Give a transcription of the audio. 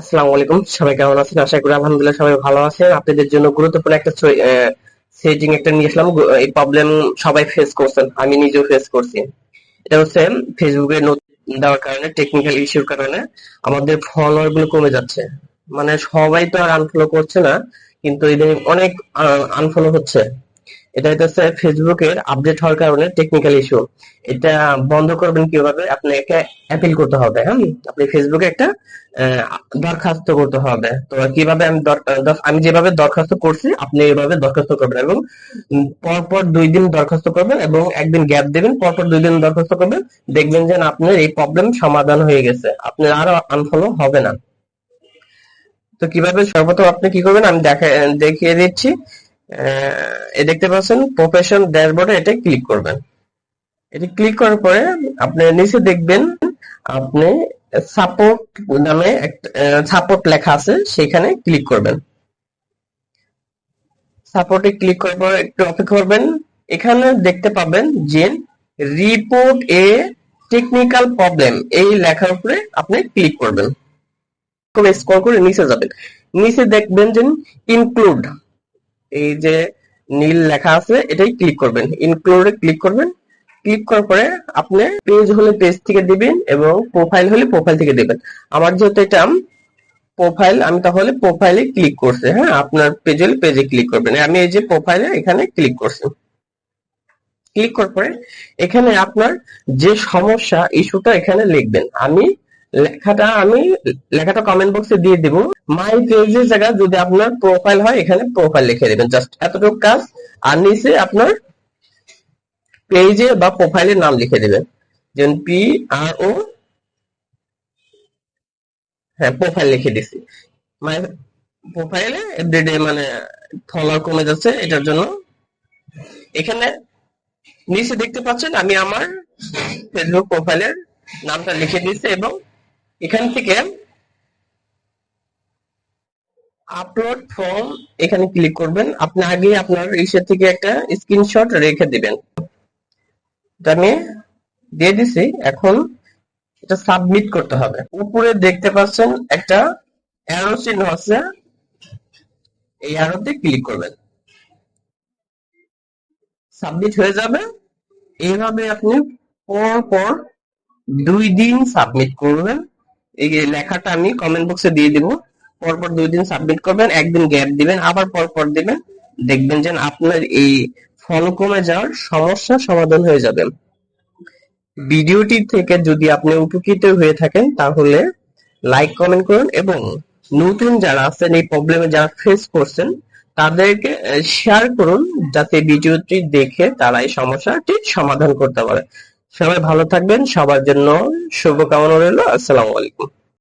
আসসালামু আলাইকুম। সবাই কেমন আছেন? আশা করি আলহামদুলিল্লাহ সবাই ভালো আছেন। আপনাদের জন্য গুরুত্বপূর্ণ একটা সেটিং একটা নিয়ে আসলাম। এই প্রবলেম সবাই ফেস করছেন, আমি নিজেও ফেস করছি। এটা হচ্ছে ফেসবুকে দেওয়ার কারণে টেকনিক্যাল ইস্যুর কারণে আমাদের ফলোয়ারগুলো কমে যাচ্ছে। মানে সবাই তো আর আনফলো করছে না, কিন্তু ইদানিং অনেক আনফলো হচ্ছে। এটা হচ্ছে ফেসবুকের আপডেট হওয়ার কারণে টেকনিক্যাল ইস্যু এটা বন্ধ করবেন কীভাবে? আপনাকে অ্যাপিল করতে হবে হ্যাঁ? আপনি ফেসবুকে একটা দরখাস্ত করতে হবে। তো কীভাবে আমি আমি যেভাবে দরখাস্ত করছি, আপনি এভাবে দরখাস্ত করবেন এবং পরপর দুই দিন দরখাস্ত করবেন এবং একদিন গ্যাপ দেবেন, পরপর দুই দিন দরখাস্ত করবেন। দেখবেন যে আপনার এই প্রবলেম সমাধান হয়ে গেছে। আপনার আরও আনফলো হবে না। তো কীভাবে সর্বপ্রথম আপনি কি করবেন? আমি দেখা, দেখিয়ে দিচ্ছি। এ দেখতে পাচ্ছেন প্রফেশন ড্যাশবোর্ডে এটা ক্লিক করবেন। এটি ক্লিক করার পরে আপনি নিচে দেখবেন, আপনি সাপোর্ট নামে সাপোর্ট লেখা আছে, সেখানে ক্লিক করবেন। সাপোর্টে ক্লিক করার পর একটু অপেক্ষা করবেন। এখানে দেখতে পাবেন যে রিপোর্ট এ টেকনিক্যাল প্রবলেম এই লেখার উপরে আপনি ক্লিক করবেন। স্ক্রল করে নিচে যাবেন। নিচে দেখবেন যে ইনক্লুড এই যে নীল লেখা আছে, এটাই ক্লিক করবেন। ইনক্লুডে ক্লিক করবেন। ক্লিক করার পরে আপনি পেজ হলে পেজ থেকে দিবেন এবং প্রোফাইল হলে প্রোফাইল থেকে দিবেন। আমার যেহেতু এটা প্রোফাইল আমি তাহলে প্রোফাইলে ক্লিক করছি। হ্যাঁ আপনার পেজ হলে পেজে ক্লিক করবেন। আমি এই যে প্রোফাইলে এখানে ক্লিক করছি। ক্লিক করার পরে এখানে আপনার যে সমস্যা ইস্যুটা এখানে লিখবেন। আমি লেখাটা আমি, লেখাটা কমেন্ট বক্সে দিয়ে দিব। মাই পেজের জায়গা যদি আপনার প্রোফাইল হয়, এখানে প্রোফাইল লিখে দেবেন। জাস্ট এতটুকু কাজ। আর নিচে আপনার পেজে বা প্রোফাইলের নাম লিখে দেবেন। যেমন পি আর ও হ্যাঁ প্রোফাইল লিখে দিছি। মানে প্রোফাইলে এভরিডে মানে ফলোয়ার কমে যাচ্ছে, এটার জন্য। এখানে নিচে দেখতে পাচ্ছেন, আমি আমার ফেসবুক প্রোফাইলের নামটা লিখে দিয়েছি এবং এখান থেকে আপলোড ফর্ম এখানে ক্লিক করবেন। আপনি আগে আপনার ইসের থেকে একটা স্ক্রিনশট রেখে দিবেন। আমি দিয়ে দিছি, এখন এটা সাবমিট করতে হবে। উপরে দেখতে পাচ্ছেন একটা অ্যারো চিহ্ন আছে। এই অ্যারোতে ক্লিক করবেন। সাবমিট হয়ে যাবে। এইভাবে আপনি পর পর দুই দিন সাবমিট করবেন। এই লেখাটা আমি কমেন্ট বক্সে দিয়ে দিব। পরপর দুই দিন সাবমিট করবেন, একদিন গ্যাপ দিবেন, আবার পরপর দিবেন। দেখবেন যে আপনার এই ফল কমে যাওয়ার সমস্যা সমাধান হয়ে যাবে। ভিডিওটি থেকে যদি আপনি উপকৃত হয়ে থাকেন, তাহলে লাইক কমেন্ট করুন এবং নতুন যারা আছেন, এই প্রবলেমে যারা ফেস করছেন, তাদেরকে শেয়ার করুন, যাতে ভিডিওটি দেখে তারা এই সমস্যাটি সমাধান করতে পারে। সবাই ভালো থাকবেন সবার জন্য শুভকামনা রইল আসসালামু আলাইকুম।